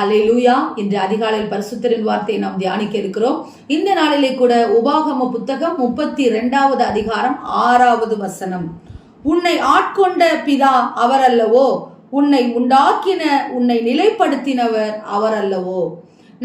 ஹalleluya. இன்று அதிகாலையில் பரிசுத்தரின் வார்த்தையை நாம் தியானிக்க இருக்கிறோம். இந்த நாளிலே கூட உபாகம புத்தகம் முப்பத்தி இரண்டாவது அதிகாரம் ஆறாவது வசனம். உன்னை ஆட்கொண்ட பிதா அவர் அல்லவோ உன்னை உண்டாக்கின உன்னை நிலைப்படுத்தினவர் அவர் அல்லவோ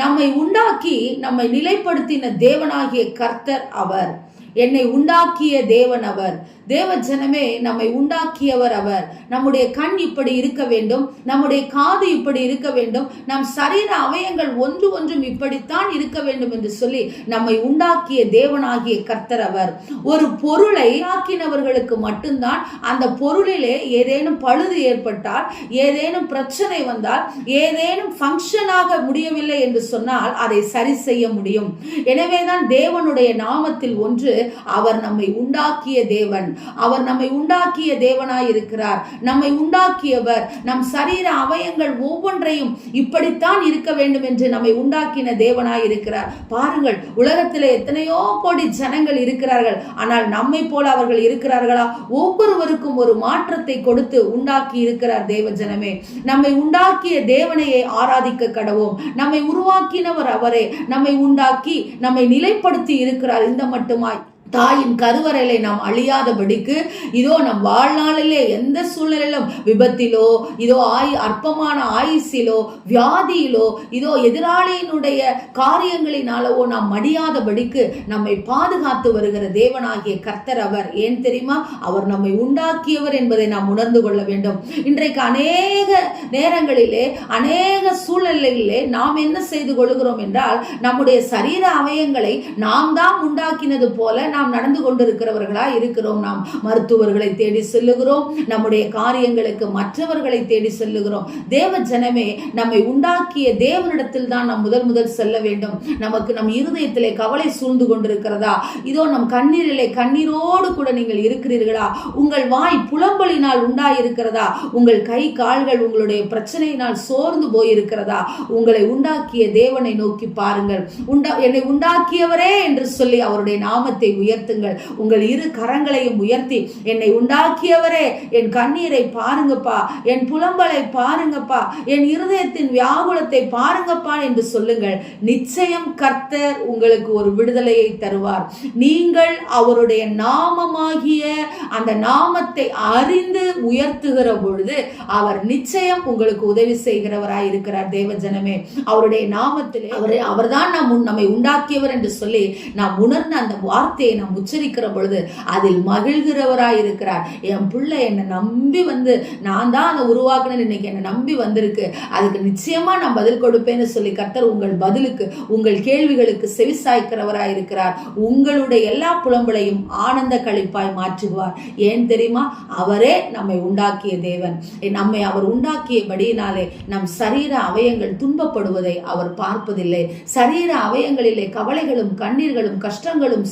நம்மை உண்டாக்கி நம்மை நிலைப்படுத்தின தேவனாகிய கர்த்தர் அவர். என்னை உண்டாக்கிய தேவன் அவர். தேவ ஜனமே நம்மை உண்டாக்கியவர் அவர். நம்முடைய கண் இப்படி இருக்க வேண்டும். நம்முடைய காது இப்படி இருக்க வேண்டும். நம் சரீர அவயங்கள் ஒன்று ஒன்றும் இப்படித்தான் இருக்க வேண்டும் என்று சொல்லி நம்மை உண்டாக்கிய தேவனாகிய கர்த்தர் அவர். ஒரு பொருளை ஆக்கினவர்களுக்கு மட்டும்தான் அந்த பொருளிலே ஏதேனும் பழுது ஏற்பட்டால் ஏதேனும் பிரச்சனை வந்தால் ஏதேனும் ஃபங்க்ஷனாக முடியவில்லை என்று சொன்னால் அதை சரி செய்ய முடியும். எனவேதான் தேவனுடைய நாமத்தில் ஒன்று அவர் நம்மை உண்டாக்கிய தேவன். அவர் நம்மை உண்டாக்கிய தேவனாய் இருக்கிறார் நம்மை உண்டாக்கியவர் நம் சரீர அவயங்கள் ஒவ்வொன்றையும் இப்படித்தான் இருக்க வேண்டும் என்று நம்மை உண்டாக்கின தேவனாய் இருக்கிறார் பாருங்கள் உலகத்தில் எத்தனையோ கோடி ஜனங்கள் இருக்கிறார்கள். ஆனால் நம்மை போல அவர்கள் இருக்கிறார்களா? ஒவ்வொருவருக்கும் ஒரு மாற்றத்தை கொடுத்து உண்டாக்கி இருக்கிறார் தேவ ஜனமே நம்மை உண்டாக்கிய தேவனையை ஆராதிக்க கடவோம். நம்மை உருவாக்கினவர் அவரே. நம்மை உண்டாக்கி நம்மை நிலைப்படுத்தி இருக்கிறார். இந்த மட்டுமாய். தாயின் கருவறையிலே நாம் அழியாதபடிக்கு இதோ நம் வாழ்நாளிலே எந்த சூழ்நிலையிலும் விபத்திலோ இதோ ஆய் அற்பமான ஆயுசிலோ வியாதியிலோ இதோ எதிராளியினுடைய காரியங்களினாலவோ நாம் மடியாதபடிக்கு நம்மை பாதுகாத்து வருகிற தேவனாகிய கர்த்தர் அவர். ஏன் தெரியுமா? அவர் நம்மை உண்டாக்கியவர் என்பதை நாம் உணர்ந்து கொள்ள வேண்டும். இன்றைக்கு அநேக நேரங்களிலே அநேக சூழ்நிலைகளிலே நாம் என்ன செய்து கொள்கிறோம் என்றால் நம்முடைய சரீர அவயங்களை நாம் தான் உண்டாக்கினது போல நாம் நடந்து கொண்டிருக்கிறவர்களா இருக்கிறோம். நாம் மருத்துவர்களை தேடி செல்லுகிறோம். நம்முடைய காரியங்களுக்கு மற்றவர்களை தேடி செல்லுகிறோம். தேவ ஜனமே நம்மை உண்டாக்கிய தேவனிடத்தில் தான் நாம் முதல் முதல் செல்ல வேண்டும். நமக்கு நம் இருதயத்திலே கவலை சூழ்ந்து கொண்டிருக்கிறதா? இதோ நம் கண்ணீரிலே கண்ணீரோடு கூட நீங்கள் இருக்கிறீர்களா? உங்கள் வாய் புலம்பலினால் உண்டாயிருக்கிறதா? உங்கள் கை கால்கள் உங்களுடைய பிரச்சனையினால் சோர்ந்து போயிருக்கிறதா? உங்களை உண்டாக்கிய தேவனை நோக்கி பாருங்கள். உண்டா என்னை உண்டாக்கியவரே என்று சொல்லி அவருடைய நாமத்தை உயர்த்துங்கள். உங்கள் இரு கரங்களையும் உயர்த்தி என்னை உண்டாக்கியவரே என் கண்ணீரை பாருங்கப்பா என் புலம்பலை பாருங்கப்பா என் இருதயத்தின் வியாகுலத்தை பாருங்கப்பா என்று சொல்லுங்கள். நிச்சயம் கர்த்தர் உங்களுக்கு ஒரு விடுதலையை தருவார். நீங்கள் அவருடைய நாமமாகிய அந்த நாமத்தை அறிந்து உயர்த்துகிற பொழுது அவர் நிச்சயம் உங்களுக்கு உதவி செய்கிறவராய் இருக்கிறார். தேவ ஜனமே அவருடைய நாமத்திலே அவரை அவர்தான் நாம் உன்- நம்மை உண்டாக்கியவர் என்று சொல்லி நாம் உணர்ந்த அந்த வார்த்தையை நாம் உச்சரிக்கிற பொழுது அதில் மகிழ்கிறவராய் இருக்கிறார். என் பிள்ளை என்னை நம்பி வந்து நான் தான் அதை உருவாக்குனேன் இன்னைக்கு என்னை நம்பி வந்திருக்கு. அதுக்கு நிச்சயமா நான் பதில் கொடுப்பேன்னு சொல்லி கர்த்தர் உங்கள் பதிலுக்கு உங்கள் கேள்விகளுக்கு செவிசாய்க்கிறவராய் இருக்கிறார். உங்களுடைய எல்லா புலம்பலையும் ஆனந்த கழிப்பாய் மாற்றுவார். ஏன் தெரியுமா? அவரே நம்மை உண்டாக்கிய தேவன். நம்மை அவர் உண்டாக்கியபடியினாலே நம் சரீர அவயங்கள் துன்பப்படுவதை அவர் பார்ப்பதில்லை. சரீர அவயங்களிலே கவலைகளும் கண்ணீர்களும் கஷ்டங்களும்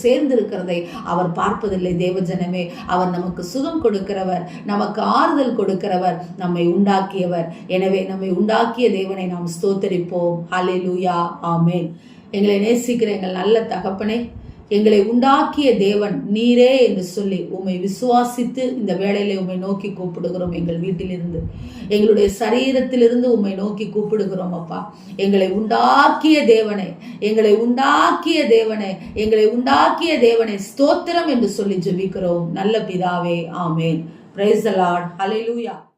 இருக்கிறதை அவர் பார்ப்பதில்லை. தேவஜனமே அவர் நமக்கு சுகம் கொடுக்கிறவர் நமக்கு ஆறுதல் கொடுக்கிறவர் நம்மை உண்டாக்கியவர். எனவே நம்மை உண்டாக்கிய தேவனை நாம் ஸ்தோத்தரிப்போம். ஹலே லூயா ஆமேன் எங்களை நேசிக்கிற எங்கள் நல்ல தகப்பனே எங்களை உண்டாக்கிய தேவன் நீரே என்று சொல்லி உம்மை விசுவாசித்து இந்த வேளையிலே உம்மை நோக்கி கூப்பிடுகிறோம் எங்கள் வீட்டிலிருந்து. எங்களுடைய சரீரத்திலிருந்து உம்மை நோக்கி கூப்பிடுகிறோம் அப்பா. எங்களை உண்டாக்கிய தேவனே எங்களை உண்டாக்கிய தேவனே எங்களை உண்டாக்கிய தேவனை ஸ்தோத்திரம் என்று சொல்லி ஜெபிக்கிறோம். நல்ல பிதாவே ஆமேன். Price allot Lord